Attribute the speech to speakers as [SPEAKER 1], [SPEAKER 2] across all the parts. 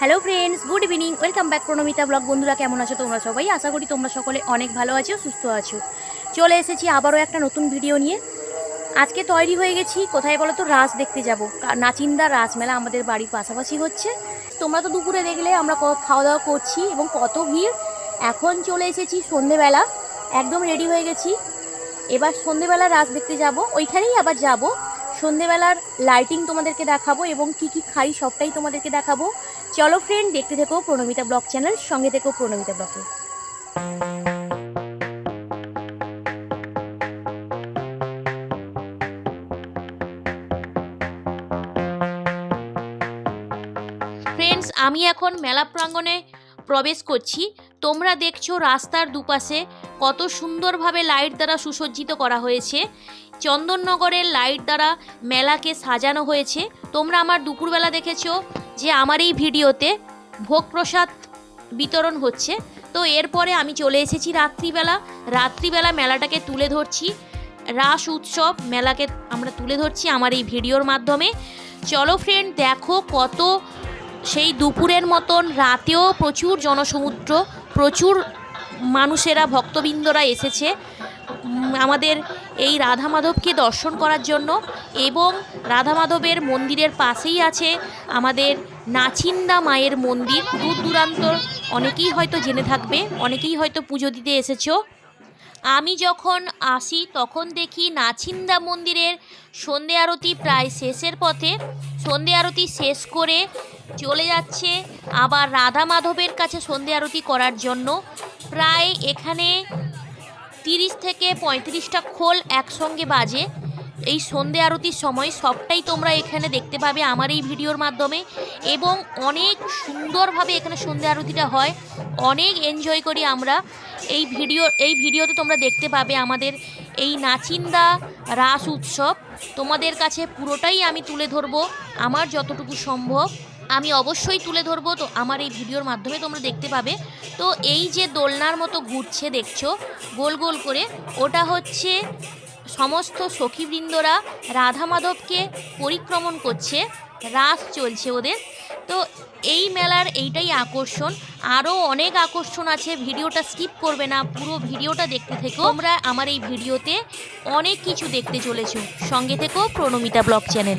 [SPEAKER 1] Hello friends good evening welcome back Pranamita blog বন্ধুরা, কেমন আছো তোমরা সবাই? আশা করি তোমরা সকলে অনেক ভালো আছো, সুস্থ আছো। চলে এসেছি আবারও একটা নতুন ভিডিও নিয়ে। আজকে তৈরি হয়ে গেছি, কোথায় বলো তো রাস দেখতে যাব। নাচিন্দা রাস মেলা আমাদের বাড়ির পাশাপাশি হচ্ছে। তোমরা তো দুপুরে দেখলে আমরা খাওয়া দাওয়া করছি এবং কত ভিড়। এখন চলে এসেছি সন্ধেবেলা। একদম রেডি হয়ে গেছি। এবার সন্ধেবেলা রাস দেখতে যাব। ওইখানেই আবার যাব। সন্ধেবেলার লাইটিং তোমাদেরকে দেখাবো এবং কি কি খাই সবটাই তোমাদেরকে দেখাবো। চলো ফ্রেন্ড দেখতে থেকো প্রণমিতা ব্লগ চ্যানেল সঙ্গে থেকো প্রণমিতা ব্লগে ফ্রেন্ডস আমি এখন মেলা প্রাঙ্গণে প্রবেশ করছি। তোমরা দেখছ রাস্তার দুপাশে কত সুন্দরভাবে লাইট দ্বারা সুসজ্জিত করা হয়েছে। চন্দননগরের লাইট দ্বারা মেলাকে সাজানো হয়েছে। তোমরা আমার দুপুরবেলা দেখেছ যে আমার এই ভিডিওতে ভোগ প্রসাদ বিতরণ হচ্ছে। তো এরপরে আমি চলে এসেছি রাত্রিবেলা। রাত্রিবেলা মেলাটাকে তুলে ধরছি। রাস উৎসব মেলাকে আমরা তুলে ধরছি আমার এই ভিডিওর মাধ্যমে। চলো ফ্রেন্ড দেখো কত সেই দুপুরের মতন, রাতেও প্রচুর জনসমুদ্র, প্রচুর মানুষেরা, ভক্তবৃন্দরা এসেছে আমাদের এই রাধা মাধবকে দর্শন করার জন্য এবং রাধা মাধবের মন্দিরের পাশেই আছে আমাদের নাচিন্দা মায়ের মন্দির। দূর দূরান্ত অনেকেই হয়তো জেনে থাকবে, অনেকেই হয়তো পুজো দিতে এসেছ। আমি যখন আসি, তখন দেখি নাছিন্দা মন্দিরের সন্ধে আরতি প্রায় শেষের পথে। সন্ধে আরতি শেষ করে চলে যাচ্ছে আবার রাধা মাধবের কাছে সন্ধে আরতি করার জন্য। প্রায় এখানে তিরিশ থেকে পঁয়ত্রিশটা খোল একসঙ্গে বাজে। এই সন্ধে আরতির সময় সবটাই তোমরা এখানে দেখতে পাবে আমার এই ভিডিওর মাধ্যমে এবং অনেক সুন্দরভাবে এখানে সন্ধে আরতিটা হয়। অনেক এনজয় করি আমরা। এই ভিডিও, এই ভিডিওতে তোমরা দেখতে পাবে আমাদের এই নাচিন্দা রাস উৎসব। তোমাদের কাছে পুরোটাই আমি তুলে ধরবো। আমার যতটুকু সম্ভব। আমি অবশ্যই তুলে ধরবো, তো আমার এই ভিডিওর মাধ্যমে তোমরা দেখতে পাবে। তো এই যে দোলনার মতো ঘুরছে, দেখছ? গোল গোল করে। ওটা হচ্ছে সমস্ত সখীবৃন্দরা রাধা মাধবকে পরিক্রমণ করছে। রাস চলছে ওদের। তো এই মেলার এইটাই আকর্ষণ। আরও অনেক আকর্ষণ আছে, ভিডিওটা স্কিপ করবে না, পুরো ভিডিওটা দেখতে থেকো। আমরা আমার এই ভিডিওতে অনেক কিছু দেখতে চলেছ। সঙ্গে থেকো Pranamita blog channel.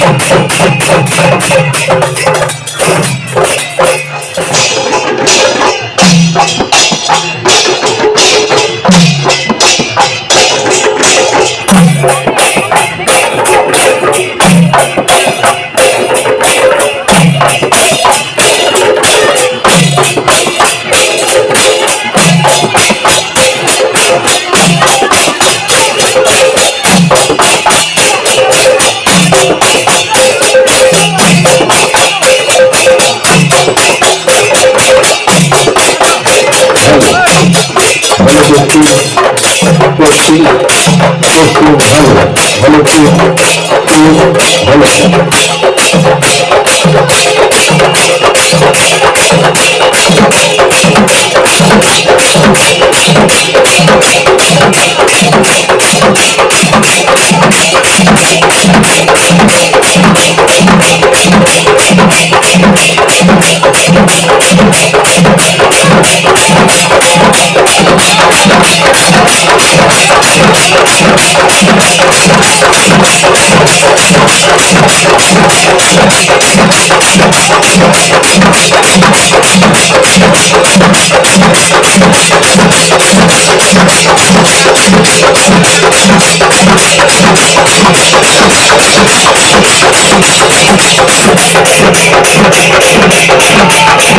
[SPEAKER 1] Thank you.
[SPEAKER 2] ভালো করছি করছি করছি ভালো ভালো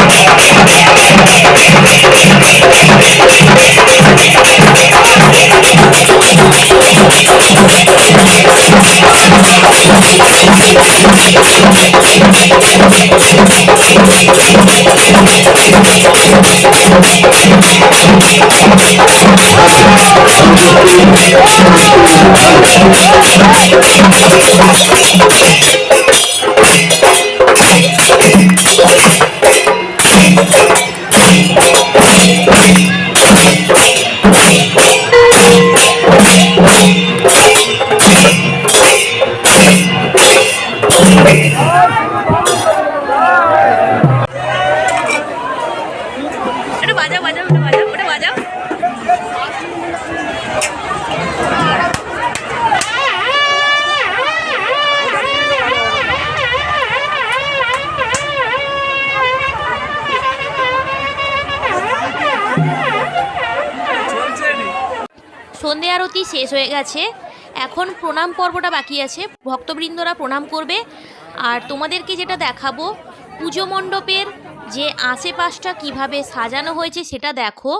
[SPEAKER 2] কি ভালো
[SPEAKER 1] একটু সন্ধে আরতি শেষ হয়ে গেছে। এখন প্রণাম পর্বটা বাকি আছে। ভক্তবৃন্দরা প্রণাম করবে। আর তোমাদেরকে যেটা দেখাবো, পুজো মণ্ডপের যে আশেপাশটা কীভাবে সাজানো হয়েছে সেটা দেখো।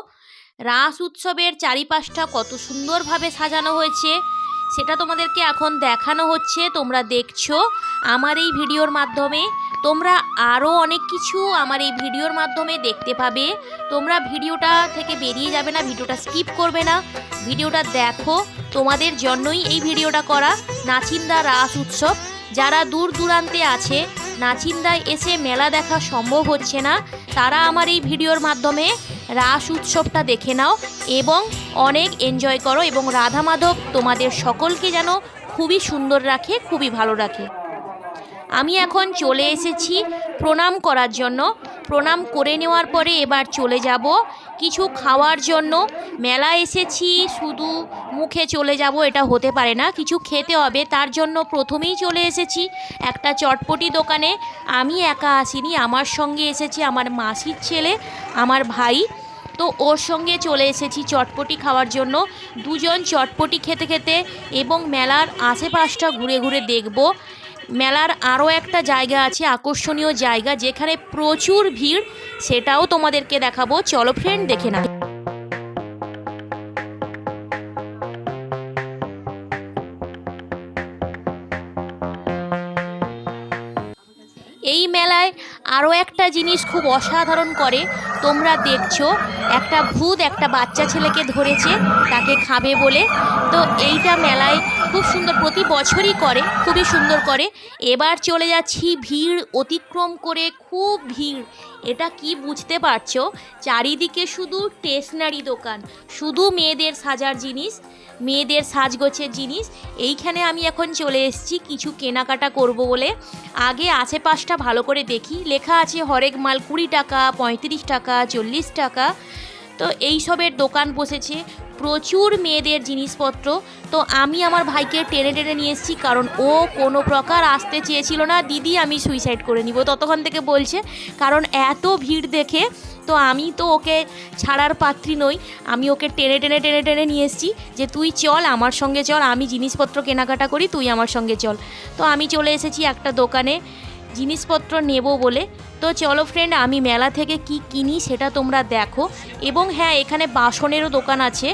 [SPEAKER 1] রাস উৎসবের চারিপাশটা কত সুন্দরভাবে সাজানো হয়েছে। সেটা তোমাদেরকে এখন দেখানো হচ্ছে, তোমরা দেখছ। আমার এই ভিডিওর মাধ্যমে তোমরা আরও অনেক কিছু আমার এই ভিডিওর মাধ্যমে দেখতে পাবে। তোমরা ভিডিওটা থেকে বেরিয়ে যাবে না, ভিডিওটা স্কিপ করবে না। ভিডিওটা দেখো, তোমাদের জন্যই এই ভিডিওটা করা নাচিন্দা রাস উৎসব। যারা দূর দূরান্তে আছে নাচিন্দায় এসে মেলা দেখা সম্ভব হচ্ছে না। তারা আমার এই ভিডিওর মাধ্যমে রাস উৎসবটা দেখে নাও এবং অনেক এনজয় করো এবং রাধা মাধব তোমাদের সকলকে যেন খুবই সুন্দর রাখে, খুবই ভালো রাখে। আমি এখন চলে এসেছি প্রণাম করার জন্য। প্রণাম করে নেওয়ার পরে এবার চলে যাব কিছু খাওয়ার জন্য। মেলা এসেছি, শুধু মুখে চলে যাব, এটা হতে পারে না। কিছু খেতে হবে, তার জন্য প্রথমেই চলে এসেছি একটা চটপটি দোকানে। আমি একা আসিনি, আমার সঙ্গে এসেছে আমার মাসির ছেলে, আমার ভাই। তো ওর সঙ্গে চলে এসেছি চটপটি খাওয়ার জন্য। দুজন চটপটি খেতে খেতে এবং মেলার আশেপাশটা ঘুরে ঘুরে দেখব। মেলার আরও একটা জায়গা আছে, আকর্ষণীয় জায়গা, যেখানে প্রচুর ভিড়। সেটাও তোমাদেরকে দেখাবো। চলো ফ্রেন্ড দেখে না এই মেলায় আরও একটা জিনিস খুব অসাধারণ করে। তোমরা দেখছ, একটা ভূত একটা বাচ্চা ছেলেকে ধরেছে, তাকে খাবে বলে। তো এইটা মেলায় খুব সুন্দর, প্রতি বছরই করে, খুবই সুন্দর করে। এবার চলে যাচ্ছি ভিড় অতিক্রম করে, খুব ভিড়। এটা কি বুঝতে পারছ? চারিদিকে শুধু স্টেশনারি দোকান, শুধু মেয়েদের সাজার জিনিস, মেয়েদের সাজগোছের জিনিস। এইখানে আমি এখন চলে এসেছি, কিছু কেনাকাটা করব বলে। আগে আশেপাশটা ভালো করে দেখি। লেখা আছে হরেক মাল কুড়ি টাকা, পঁয়ত্রিশ টাকা, চল্লিশ টাকা। তো এইসবের দোকান বসেছে। প্রচুর মেয়েদের জিনিসপত্র। তো আমি আমার ভাইকে টেনে টেনে নিয়ে এসেছি, কারণ ও কোনো প্রকার আসতে চেয়েছিল না। দিদি, আমি সুইসাইড করে নিব। ততক্ষণ থেকে বলছে, কারণ এত ভিড় দেখে, তো আমি তো ওকে ছাড়ার পাত্রী নই। আমি ওকে টেনে টেনে টেনে টেনে নিয়ে এসেছি যে, তুই চল, আমার সঙ্গে চল। আমি জিনিসপত্র কেনাকাটা করি, তুই আমার সঙ্গে চল। তো আমি চলে এসেছি একটা দোকানে। জিনিসপত্র নেব বলে। তো চলো ফ্রেন্ড আমি মেলা থেকে কি কিনি সেটা তোমরা দেখো। এবং হ্যাঁ এখানে বাসনেরও দোকান আছে।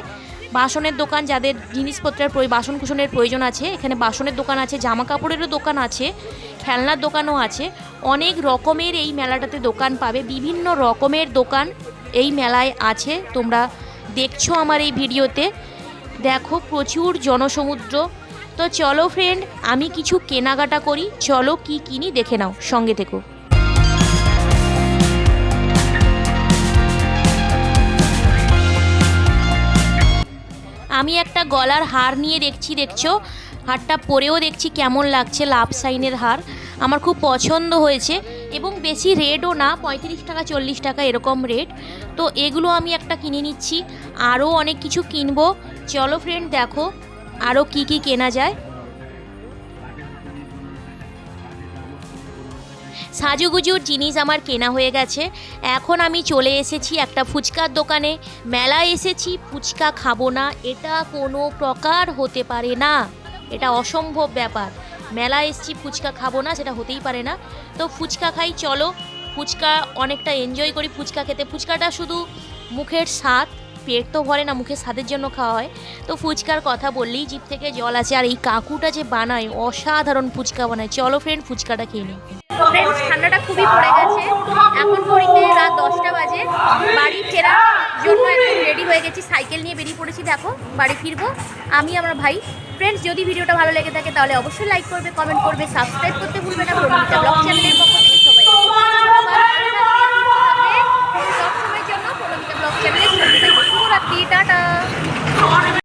[SPEAKER 1] বাসনের দোকান যাদের জিনিসপত্রের বাসন কুসনের প্রয়োজন আছে, এখানে বাসনের দোকান আছে জামা কাপড়েরও দোকান আছে, খেলনার দোকানও আছে। অনেক রকমের এই মেলাটাতে দোকান পাবে। বিভিন্ন রকমের দোকান এই মেলায় আছে। তোমরা দেখছ আমার এই ভিডিওতে। দেখো প্রচুর জনসমুদ্র। তো চলো ফ্রেন্ড আমি কিছু কেনাকাটা করি। চলো কি কিনি দেখে নাও, সঙ্গে থেকো। আমি একটা গলার হার নিয়ে দেখছি, দেখছ? হারটা পরেও দেখছি কেমন লাগছে লাভ সাইনের হার। আমার খুব পছন্দ হয়েছে এবং বেশি রেটও না, পঁয়ত্রিশ টাকা, চল্লিশ টাকা এরকম রেট। তো এগুলো আমি একটা কিনে নিচ্ছি, আরও অনেক কিছু কিনবো। চলো ফ্রেন্ড দেখো। আরও কি কি কেনা যায়? সাজুগুজুর জিনিস আমার কেনা হয়ে গেছে। এখন আমি চলে এসেছি একটা ফুচকার দোকানে। মেলায় এসেছি, ফুচকা খাব না, এটা কোনো প্রকার হতে পারে না। এটা অসম্ভব ব্যাপার। মেলায় এসেছি, ফুচকা খাব না, সেটা হতেই পারে না। তো ফুচকা খাই, চলো। ফুচকা অনেকটা এনজয় করি, ফুচকা খেতে। ফুচকাটা শুধু মুখের স্বাদ পেট তো ভরে না, মুখে স্বাদের জন্য খাওয়া হয়। তো ফুচকার কথা বললেই জিপ থেকে জল আছে আর এই কাকুটা যে বানায়, অসাধারণ ফুচকা বানায়। চলো ফ্রেন্ড ফুচকাটা খেয়ে নিই। ফ্রেন্ডস ঠান্ডাটা খুবই পড়ে গেছে। এখন ঘড়িতে রাত দশটা বাজে। বাড়ি ফেরার জন্য একদম রেডি হয়ে গেছি। সাইকেল নিয়ে বেরিয়ে পড়েছি, দেখো, বাড়ি ফিরবো। আমি, আমার ভাই। ফ্রেন্ডস যদি ভিডিওটা ভালো লেগে থাকে, তাহলে অবশ্যই লাইক করবে কমেন্ট করবে সাবস্ক্রাইব করতে ভুলবে না। ব্লগ চ্যানেলের পক্ষ থেকে সবাই সবসময়ের জন্য ব্লগ চ্যানেলের आपकी टाटा